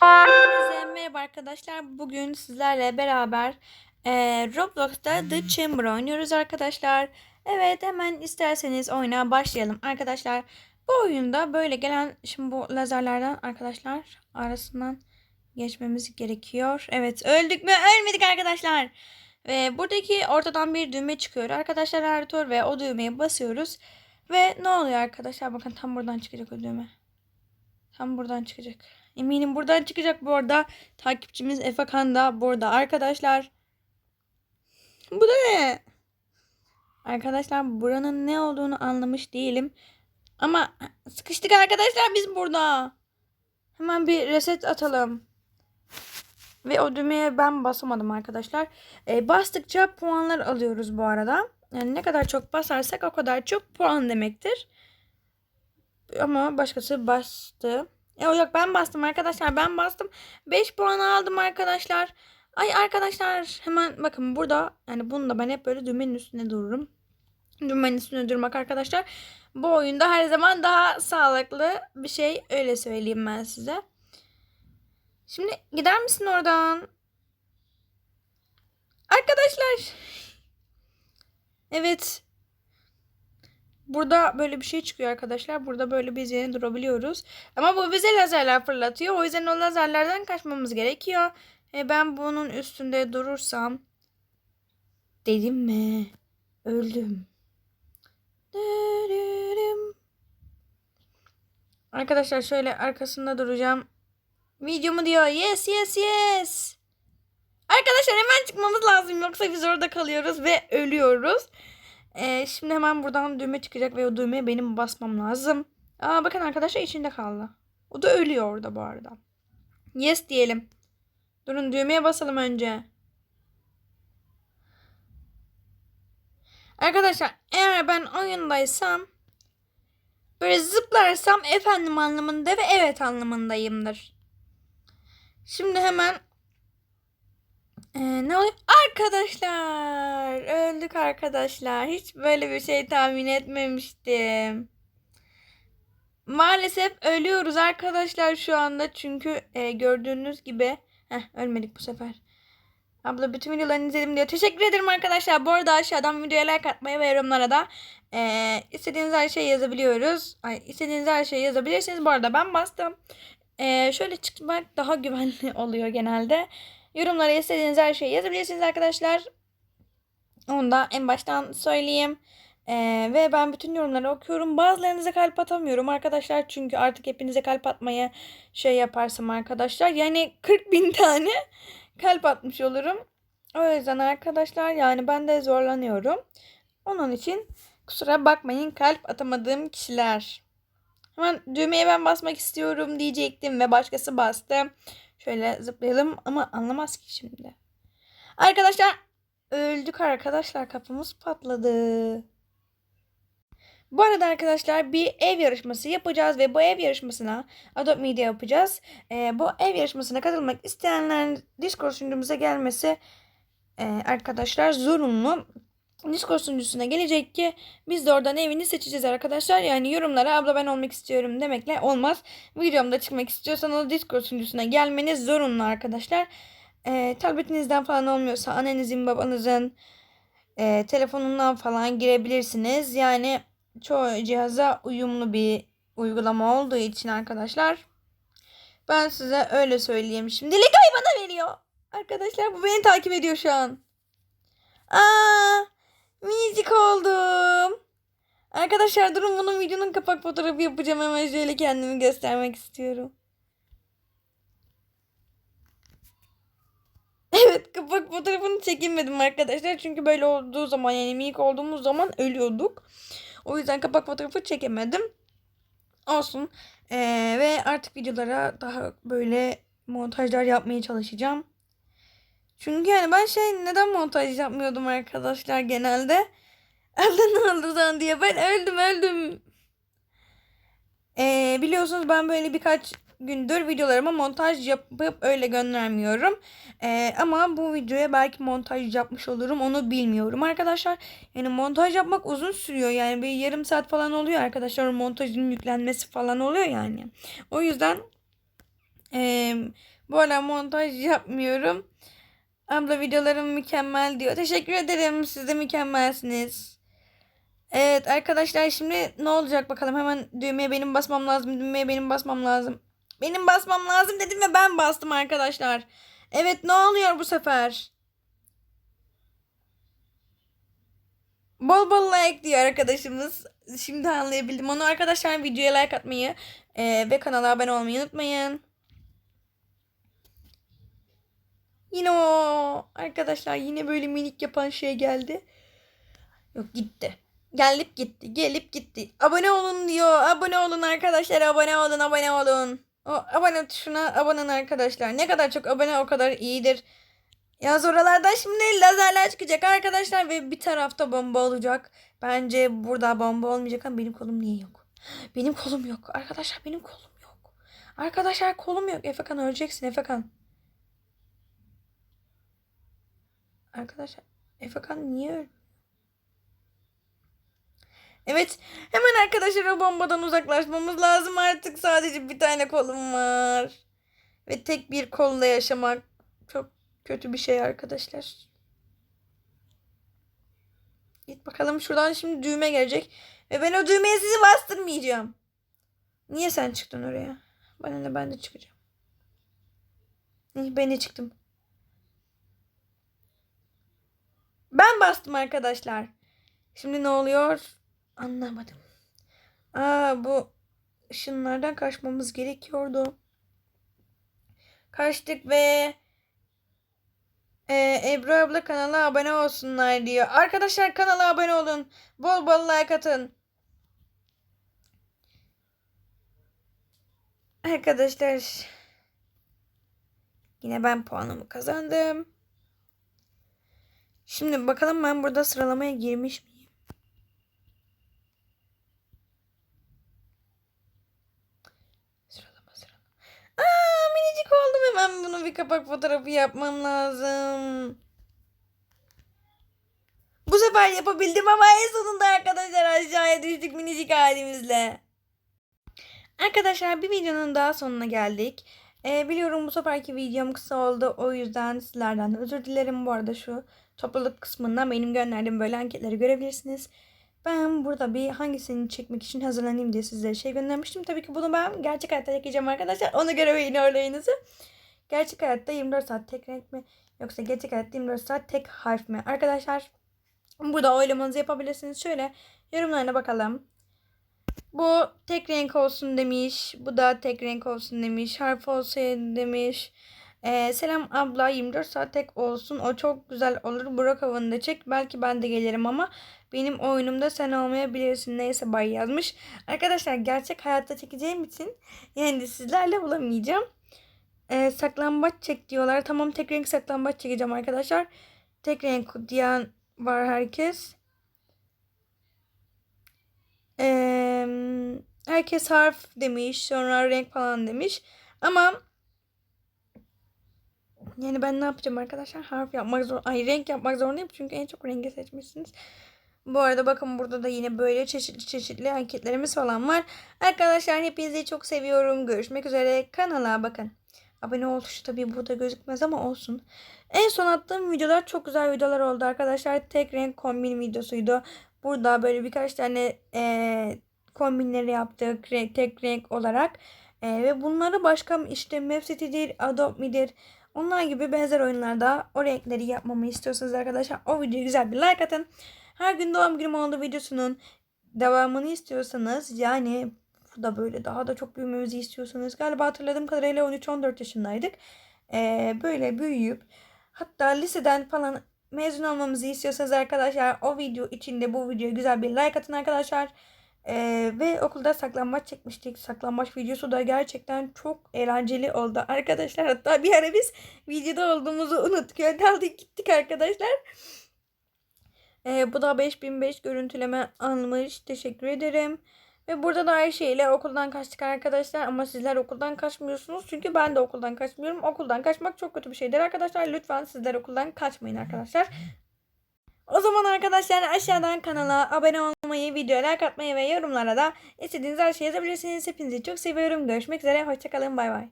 Merhaba arkadaşlar. Bugün sizlerle beraber eee, Roblox'ta The Chamber oynuyoruz arkadaşlar. Evet hemen isterseniz oyuna başlayalım arkadaşlar. Bu oyunda böyle gelen şimdi bu lazerlerden arkadaşlar arasından geçmemiz gerekiyor. Evet öldük mü? Ölmedik arkadaşlar. Ve buradaki ortadan bir düğme çıkıyor. Arkadaşlar Ertuğrul ve o düğmeye basıyoruz. Ve ne oluyor arkadaşlar? Bakın tam buradan çıkacak o düğme. Tam buradan çıkacak. Eminim buradan çıkacak bu arada. Takipçimiz Efekan da burada arkadaşlar. Bu da ne? Arkadaşlar buranın ne olduğunu anlamış değilim. Ama sıkıştık arkadaşlar biz burada. Hemen bir reset atalım. Ve o düğmeye ben basamadım arkadaşlar. E, bastıkça puanlar alıyoruz bu arada. Yani ne kadar çok basarsak o kadar çok puan demektir. Ama başkası bastı. E, yok ben bastım arkadaşlar ben bastım. 5 puan aldım arkadaşlar. Ay arkadaşlar hemen bakın burada yani bunu da ben hep böyle düğmenin üstüne dururum. Düğmenin üstüne durmak arkadaşlar. Bu oyunda her zaman daha sağlıklı bir şey öyle söyleyeyim ben size. Şimdi gider misin oradan? Arkadaşlar. Evet. Burada böyle bir şey çıkıyor arkadaşlar. Burada böyle biz yine durabiliyoruz. Ama bu bize lazerler fırlatıyor. O yüzden o lazerlerden kaçmamız gerekiyor. E ben bunun üstünde durursam dedim mi? Öldüm. Arkadaşlar şöyle arkasında duracağım. Videomu diyor. Yes yes yes. Arkadaşlar hemen çıkmamız lazım. Yoksa biz orada kalıyoruz ve ölüyoruz. Ee, şimdi hemen buradan düğme çıkacak ve o düğmeye benim basmam lazım. Aa bakın arkadaşlar içinde kaldı. O da ölüyor orada bu arada. Yes diyelim. Durun düğmeye basalım önce. Arkadaşlar eğer ben oyundaysam böyle zıplarsam efendim anlamında ve evet anlamındayımdır. Şimdi hemen ee, ne oluyor? Arkadaşlar öldük arkadaşlar. Hiç böyle bir şey tahmin etmemiştim. Maalesef ölüyoruz arkadaşlar şu anda. Çünkü e, gördüğünüz gibi. Heh, ölmedik bu sefer. Abla bütün videolarını izledim diyor. Teşekkür ederim arkadaşlar. Bu arada aşağıdan videoya like atmayı ve yorumlara da e, istediğiniz her şeyi yazabiliyoruz. Ay, istediğiniz her şeyi yazabilirsiniz. Bu arada ben bastım. E, şöyle çıkmak daha güvenli oluyor genelde. Yorumlara istediğiniz her şeyi yazabilirsiniz arkadaşlar. Onu da en baştan söyleyeyim. Ee, ve ben bütün yorumları okuyorum. Bazılarınıza kalp atamıyorum arkadaşlar. Çünkü artık hepinize kalp atmaya şey yaparsam arkadaşlar. Yani 40 bin tane kalp atmış olurum. O yüzden arkadaşlar yani ben de zorlanıyorum. Onun için kusura bakmayın kalp atamadığım kişiler. Hemen düğmeye ben basmak istiyorum diyecektim ve başkası bastı. Şöyle zıplayalım ama anlamaz ki şimdi. Arkadaşlar öldük arkadaşlar kapımız patladı. Bu arada arkadaşlar bir ev yarışması yapacağız ve bu ev yarışmasına Adopt Media yapacağız. Ee, bu ev yarışmasına katılmak isteyenlerin Discord sunucumuza gelmesi e, arkadaşlar zorunlu. Discord sunucusuna gelecek ki biz de oradan evini seçeceğiz arkadaşlar. Yani yorumlara abla ben olmak istiyorum demekle olmaz. Videomda çıkmak istiyorsanız Discord sunucusuna gelmeniz zorunlu arkadaşlar. Ee, tabletinizden falan olmuyorsa annenizin babanızın e, telefonundan falan girebilirsiniz. Yani çoğu cihaza uyumlu bir uygulama olduğu için arkadaşlar. Ben size öyle söyleyeyim. Şimdi Lega'yı bana veriyor. Arkadaşlar bu beni takip ediyor şu an. Aa, minicik oldum. Arkadaşlar durun bunun videonun kapak fotoğrafı yapacağım. Hemen şöyle kendimi göstermek istiyorum. Evet kapak fotoğrafını çekinmedim arkadaşlar. Çünkü böyle olduğu zaman yani minik olduğumuz zaman ölüyorduk. O yüzden kapak fotoğrafı çekemedim. Olsun. Ee, ve artık videolara daha böyle montajlar yapmaya çalışacağım. Çünkü yani ben şey neden montaj yapmıyordum arkadaşlar genelde. Elden alırsan diye ben öldüm öldüm. Ee, biliyorsunuz ben böyle birkaç gündür videolarıma montaj yapıp öyle göndermiyorum. Ee, ama bu videoya belki montaj yapmış olurum onu bilmiyorum arkadaşlar. Yani montaj yapmak uzun sürüyor yani bir yarım saat falan oluyor arkadaşlar. Montajın yüklenmesi falan oluyor yani. O yüzden Ee, bu ara montaj yapmıyorum. Abla videolarım mükemmel diyor. Teşekkür ederim. Siz de mükemmelsiniz. Evet arkadaşlar şimdi ne olacak bakalım. Hemen düğmeye benim basmam lazım. Düğmeye benim basmam lazım. Benim basmam lazım dedim ve ben bastım arkadaşlar. Evet ne oluyor bu sefer? Bol bol like diyor arkadaşımız. Şimdi anlayabildim. Onu arkadaşlar videoya like atmayı e, ve kanala abone olmayı unutmayın. Yine o arkadaşlar yine böyle minik yapan şey geldi. Yok gitti. Gelip gitti. Gelip gitti. Abone olun diyor. Abone olun arkadaşlar. Abone olun. Abone olun. O abone tuşuna abone olun arkadaşlar. Ne kadar çok abone o kadar iyidir. Yaz oralardan şimdi lazerler çıkacak arkadaşlar ve bir tarafta bomba olacak. Bence burada bomba olmayacak ama benim kolum niye yok? Benim kolum yok. Arkadaşlar benim kolum yok. Arkadaşlar kolum yok. Efekan öleceksin Efekan. Arkadaşlar Efekan niye? Evet hemen arkadaşlar o bombadan uzaklaşmamız lazım artık. Sadece bir tane kolum var. Ve tek bir kolla yaşamak çok kötü bir şey arkadaşlar. Git bakalım şuradan şimdi düğme gelecek. Ve ben o düğmeye sizi bastırmayacağım. Niye sen çıktın oraya? Bana ne ben de çıkacağım. Ben de çıktım. Ben bastım arkadaşlar. Şimdi ne oluyor? Anlamadım. Aa bu ışınlardan kaçmamız gerekiyordu. Kaçtık ve ee, Ebru abla kanala abone olsunlar diyor. Arkadaşlar kanala abone olun. Bol bol like atın. Arkadaşlar yine ben puanımı kazandım. Şimdi bakalım ben burada sıralamaya girmiş miyim? Sıralama sıralama. Aa minicik oldum hemen bunu bir kapak fotoğrafı yapmam lazım. Bu sefer yapabildim ama en sonunda arkadaşlar aşağıya düştük minicik halimizle. Arkadaşlar bir videonun daha sonuna geldik. Ee, biliyorum bu seferki videom kısa oldu. O yüzden sizlerden de özür dilerim. Bu arada şu topluluk kısmından benim gönderdiğim böyle anketleri görebilirsiniz. Ben burada bir hangisini çekmek için hazırlanayım diye sizlere şey göndermiştim. Tabii ki bunu ben gerçek hayatta çekeceğim arkadaşlar. Ona göre beğeni örneğinizi. Gerçek hayatta 24 saat tek renk mi? Yoksa gerçek hayatta 24 saat tek harf mi? Arkadaşlar burada oylamanızı yapabilirsiniz. Şöyle yorumlarına bakalım. Bu tek renk olsun demiş. Bu da tek renk olsun demiş. Harf olsaydı demiş. Ee, selam abla 24 saat tek olsun. O çok güzel olur. Burak havanda çek. Belki ben de gelirim ama benim oyunumda sen olmayabilirsin. Neyse bay yazmış. Arkadaşlar gerçek hayatta çekeceğim için yani sizlerle bulamayacağım. Ee, saklambaç çek diyorlar. Tamam tek renk saklambaç çekeceğim arkadaşlar. Tek renk diyen var herkes. Herkes harf demiş. Sonra renk falan demiş. Ama yani ben ne yapacağım arkadaşlar? Harf yapmak zor. Ay renk yapmak zorundayım. Çünkü en çok rengi seçmişsiniz. Bu arada bakın burada da yine böyle çeşitli çeşitli anketlerimiz falan var. Arkadaşlar hepinizi çok seviyorum. Görüşmek üzere. Kanala bakın. Abone ol tuşu tabii burada gözükmez ama olsun. En son attığım videolar çok güzel videolar oldu arkadaşlar. Tek renk kombin videosuydu. Burada böyle birkaç tane e, kombinleri yaptık tek renk olarak. E, ve bunları başka işte Mapcity'dir, Adobe midir onlar gibi benzer oyunlarda o renkleri yapmamı istiyorsanız arkadaşlar o videoya güzel bir like atın. Her gün doğum günüm olduğu videosunun devamını istiyorsanız yani burada böyle daha da çok büyümemizi istiyorsanız galiba hatırladığım kadarıyla 13-14 yaşındaydık. Ee, böyle büyüyüp hatta liseden falan mezun olmamızı istiyorsanız arkadaşlar o video içinde bu videoya güzel bir like atın arkadaşlar. Ee, ve okulda saklambaç çekmiştik. Saklambaç videosu da gerçekten çok eğlenceli oldu arkadaşlar. Hatta bir ara biz videoda olduğumuzu unuttuk. Öyle aldık gittik arkadaşlar. Ee, bu da 5005 görüntüleme almış. Teşekkür ederim. Ve burada da Ayşe ile okuldan kaçtık arkadaşlar. Ama sizler okuldan kaçmıyorsunuz. Çünkü ben de okuldan kaçmıyorum. Okuldan kaçmak çok kötü bir şeydir arkadaşlar. Lütfen sizler okuldan kaçmayın arkadaşlar. O zaman arkadaşlar aşağıdan kanala abone olmayı, videoya like atmayı ve yorumlara da istediğiniz her şeyi yazabilirsiniz. Hepinizi çok seviyorum. Görüşmek üzere. Hoşçakalın. Bay bay.